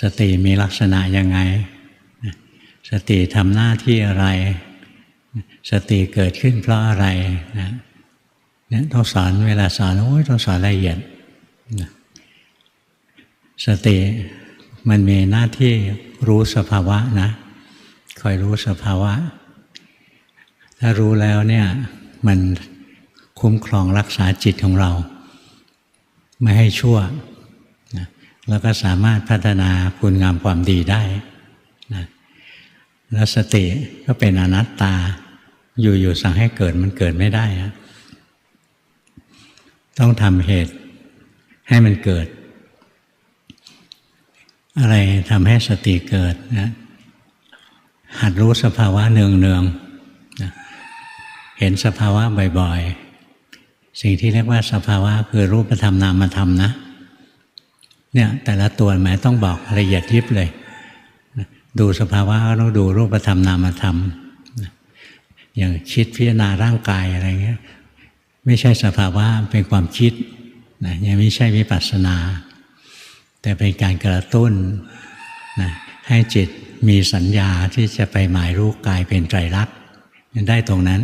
สติมีลักษณะยังไง สติทำหน้าที่อะไร สติเกิดขึ้นเพราะอะไรนะเนี่ยต้องสอนเวลาสอนโอ้ยต้องสอนละเอียดนะสติมันมีหน้าที่รู้สภาวะนะคอยรู้สภาวะ ถ้ารู้แล้วเนี่ยมันคุ้มครองรักษาจิตของเรา ไม่ให้ชั่ว แล้วก็สามารถพัฒนาคุณงามความดีได้นะแล้วสติก็เป็นอนัตตา อยู่ๆสั่งให้เกิดมันเกิดไม่ได้นะต้องทำเหตุให้มันเกิด อะไรทำให้สติเกิดนะหัดรู้สภาวะเนืองๆนะเห็นสภาวะบ่อยๆ สิ่งที่เรียกว่าสภาวะคือรูปธรรมนามธรรมนะ เนี่ยแต่ละตัวหมายต้องบอกละเอียดยิบเลย ดูสภาวะต้องดูรูปธรรมนามธรรม อย่างคิดพิจารณาร่างกายอะไรเงี้ยไม่ใช่สภาวะเป็นความคิดนะยังไม่ใช่วิปัสสนา แต่เป็นการกระตุ้นนะให้จิตมีสัญญาที่จะไปหมายรู้กายเป็นไตรลักษณ์ได้ตรงนั้น